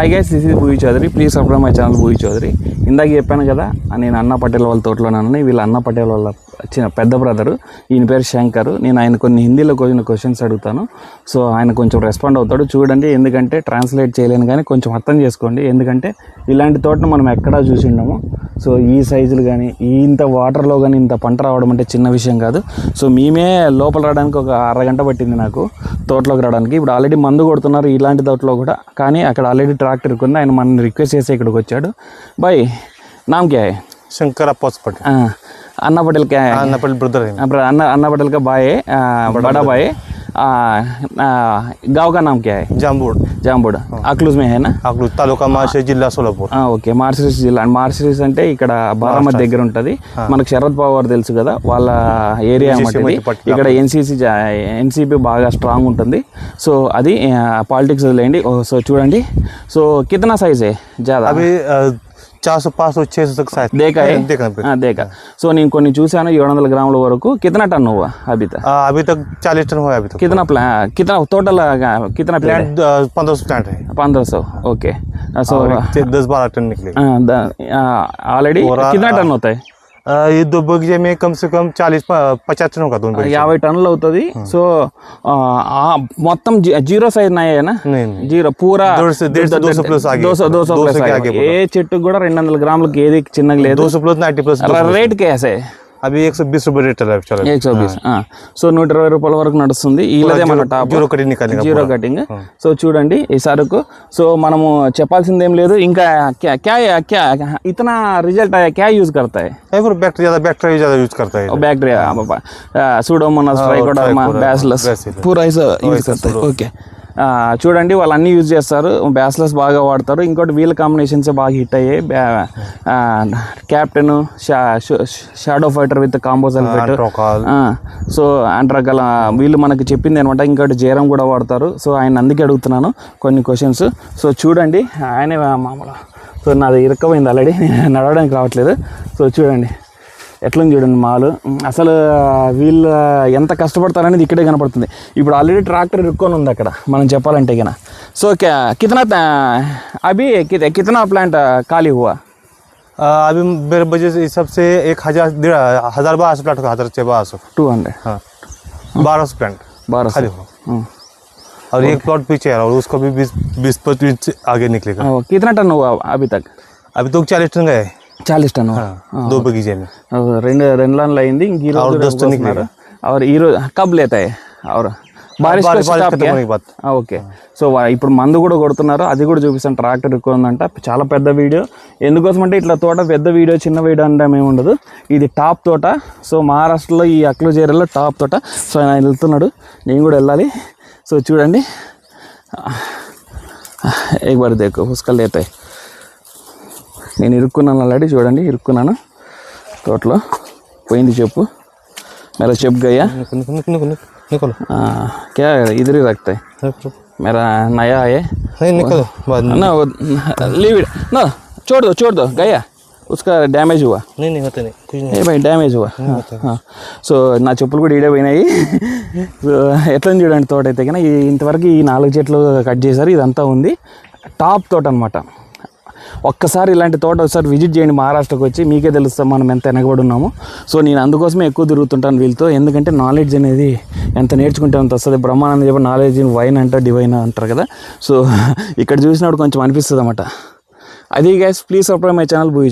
Hi guys this is Bhuyi Chaudhary please subscribe my channel Bhuyi Chaudhary ఇందాక చెప్పాను కదా నేను అన్న పటేల్ వాళ్ళ తోటలోనని వీళ్ళు అన్న పటేల్ వాళ్ళ చిన్న పెద్ద బ్రదరు ఈయన పేరు శంకర్. నేను ఆయన కొన్ని హిందీలో కొన్ని క్వశ్చన్స్ అడుగుతాను. సో ఆయన కొంచెం రెస్పాండ్ అవుతాడు. చూడండి ఎందుకంటే ట్రాన్స్లేట్ చేయలేను కానీ కొంచెం అర్థం చేసుకోండి. ఎందుకంటే ఇలాంటి తోటను మనం ఎక్కడా చూసి ఉండము సో ఈ సైజులు కానీ ఇంత వాటర్లో కానీ ఇంత పంట రావడం అంటే చిన్న విషయం కాదు. సో మేమే లోపల రావడానికి ఒక అరగంట పట్టింది నాకు తోటలోకి రావడానికి. ఇప్పుడు ఆల్రెడీ మందు కొడుతున్నారు ఇలాంటి తోటలో కూడా. కానీ అక్కడ ఆల్రెడీ ట్రాక్టర్ ఉంది ఆయన మనల్ని రిక్వెస్ట్ చేసి ఇక్కడికి వచ్చాడు. బాయ్ నామ్ క్యా హై शंकर अप्पास पटेल ఆ, అన్న పటేల్ క్యా హై? अन्ना पटेल ब्रदर है ఆ, బ్ర- అన్న అన్న పటేల్ का भाई है आ, बड़ा भाई है आ, आ, गांव का नाम क्या है जांबूड జాంబుడ్ అక్లూజ్ మే హేనా अकलूज तालुका माशे जिल्हा सोलापूर ఆ, ఓకే మార్సిరీస్ జిల్లా మార్సిరీస్ అంటే ఇక్కడ బారామతి దగ్గర ఉంటుంది మనకు శరద్ పవార్ తెలుసు కదా వాళ్ళ ఏరియా అన్నమాట ఇది మధ్యపట్నం. ఇక్కడ ఎన్సీసీ ఎన్సీపీ బాగా స్ట్రాంగ్ ఉంటుంది సో అది పాలిటిక్స్ వదిలేయండి ఓ, సో చూడండి సో కితనా సైజ్ ఏ జాదా अभी चार सौ पाँच सौ छः सौ तक शायद దేకా హై? देखा ఆ, దేకా సో నేను కొన్ని చూశాను ఏడు వందల గ్రాముల వరకు కితనా టన్ हुआ अभी तक आ, अभी तक चालीस टन हुआ है अभी तक कितना प्ला कितना टोटल कितना प्लेट प्लांट पंद्रह सौ प्लांट है पंद्रह सौ ओके सो और एक दस बारह टन निकले ऑलरेडी पूरा- कितना टन होता है ఈ దుబ్బకి మేము కమ్సే కమ్ చాలీస్ పచాస్ టన్ ఒక యాభై టన్నులు అవుతుంది. సో మొత్తం జీరో సైజ్ నాయేనా? జీరో పూరా ఏ చెట్టు కూడా రెండు వందల గ్రాములకి ఏది చిన్నగా లేదు. రేట్ కేసే अभी एक सौ बीस रुपये रेट चल रहा है चल रहा है ఎయిట్ సో బీస్ సో నూట ఇరవై రూపాయల వరకు నడుస్తుంది వీళ్ళదే మన టాప్ जीरो कटिंग निकालने का జీరో కటింగ్ సో చూడండి ఈ సరుకు సో మనము చెప్పాల్సింది ఏం లేదు ఇంకా క్యా క్యా క్యా ఇతనా రిజల్ట్ క్యా యూజ్ करता है है फिर बैक्टीरिया ज़्यादा बैक्टीरिया ज़्यादा यूज करता है bacteria pseudomonas trichoderma trichoderma, bacillus bacillus. పూరా యూజ్ చేస్తారు ఓకే చూడండి వాళ్ళు అన్నీ యూజ్ చేస్తారు. బ్యాస్లెస్ బాగా వాడతారు. ఇంకోటి వీల్ కాంబినేషన్స్ బాగా హిట్ అయ్యాయి. Captain shadow fighter with combo so అంటే రకాల వీళ్ళు మనకు చెప్పింది అనమాట ఇంకోటి జేరం కూడా వాడతారు. సో ఆయన అందుకే అడుగుతున్నాను కొన్ని క్వశ్చన్స్ సో చూడండి ఆయనే మామూలు సో నాది ఇరుక్కపోయింది ఆల్రెడీ నడవడానికి రావట్లేదు. సో చూడండి. ఎట్లుంది చూడండి మాలు అసలు వీళ్ళు ఎంత కష్టపడతారనేది ఇక్కడే కనపడుతుంది ఇప్పుడు ఆల్రెడీ ట్రాక్టర్ ఇరుక్కొని ఉంది అక్కడ మనం చెప్పాలంటే కన సో క్యా- కితనా అభి కిత- కితనా ప్లాంట్ ఖాళీ హువా आ, अभी मेरे बजे से इस सब से एक हजार डेढ़ हजार बारह सौ प्लांट का हजार छः बारह सौ టూ హండ్రెడ్ हाँ बारह सौ प्लांट బారస్ खाली हो और एक प्लॉट पीछे है और उसको भी बीस बीस पच्चीस आगे निकलेगा కితనా టన్ हुआ अभी तक अभी तो चालीस टन गए చాలీస్ టన్ हाँ दो बगीचे में రెండు రెండు లాన్లు అయింది ఇంక ఈ రోజు और రేపు दस टन కోస్తున్నారు. और ఈ రోజు కబ్ లేతాయి और బారిష్ बारिश को बारिश stop खत्म किया? होने के बाद ఆ, ఓకే సో వా- ఇప్పుడు మందు కూడా కొడుతున్నారు అది కూడా చూపిస్తాను ట్రాక్టర్ ఎక్కువ ఉందంట చాలా పెద్ద వీడియో ఎందుకోసం అంటే ఇట్లా తోట పెద్ద వీడియో చిన్న వీడియో అంటే ఏమి ఉండదు ఇది టాప్ తోట సో మహారాష్ట్రలో ఈ అక్లూజ్ ఏరియాలో టాప్ తోట సో ఆయన వెళ్తున్నాడు నేను కూడా వెళ్ళాలి సో చూడండి एक बार देखो उसका लेते నేను ఇరుక్కున్నాను ఆల్రెడీ చూడండి ఇరుక్కున్నాను తోటలో పోయింది చెప్పు मेरा చెప్ गया निकलो निकलो निकलो निकलो निकलो आ, क्या इधर ही रखते हैं निकलो। मेरा नया है नहीं निकलो बाद में ना वो लीव इट ना छोड़ दो छोड़ दो गया उसका డ్యామేజ్ हुआ नहीं नहीं होते नहीं कुछ नहीं ఏ భయ్ డ్యామేజ్ హువా సో నా చెప్పులు కూడా ఈడే పోయినాయి సో ఎట్లా ఉంది చూడండి తోట అయితే కానీ ఈ- ఇంతవరకు ఈ నాలుగు చెట్లు కట్ చేశారు ఇదంతా ఉంది టాప్ తోట అనమాట ఒక్కసారి ఇలాంటి తోట ఒకసారి విజిట్ చేయండి మహారాష్ట్రకు వచ్చి. మీకే తెలుస్తాం మనం ఎంత వెనకబడి ఉన్నాము. సో నేను అందుకోసమే ఎక్కువ తిరుగుతుంటాను వీళ్ళతో. ఎందుకంటే నాలెడ్జ్ అనేది ఎంత నేర్చుకుంటే అంత వస్తుంది. బ్రహ్మానంద చెప్పి నాలెడ్జ్ వైన్ అంట డివైన్ అంటారు కదా. సో ఇక్కడ చూసినప్పుడు కొంచెం అనిపిస్తుంది అన్నమాట. అది gas please subscribe my channel Bhooja